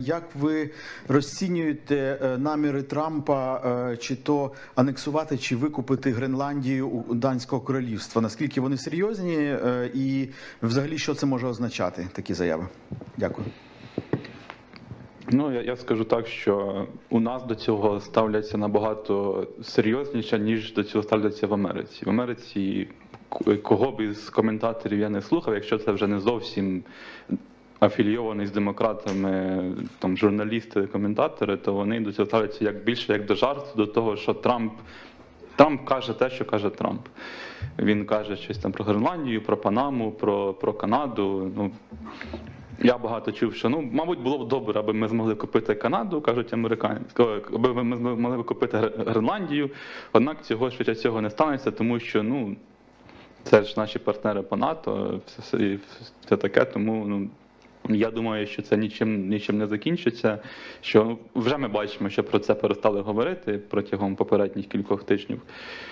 Як ви розцінюєте е, наміри Трампа е, чи то анексувати чи викупити Гренландію у данського королівства? Наскільки вони серйозні, е, і взагалі що це може означати? Такі заяви? Дякую. Ну, я, я скажу так, що у нас до цього ставляться набагато серйозніше, ніж до цього ставляться в Америці. В Америці кого б із коментаторів я не слухав, якщо це вже не зовсім афілійований з демократами там журналісти, коментатори, то вони до цього ставляться як більше як до жарту, до того, що Трамп. Трамп каже те, що каже Трамп. Він каже щось там про Гренландію, про Панаму, про, про Канаду. Ну, я багато чув, що ну, мабуть, було б добре, аби ми змогли купити Канаду, кажуть американці, аби ми змогли купити Гренландію. Однак цього швидше цього не станеться, тому що ну, це ж наші партнери по НАТО, все, все, таке. Тому ну, я думаю, що це нічим, нічим не закінчиться. Що вже ми бачимо, що про це перестали говорити протягом попередніх кількох тижнів.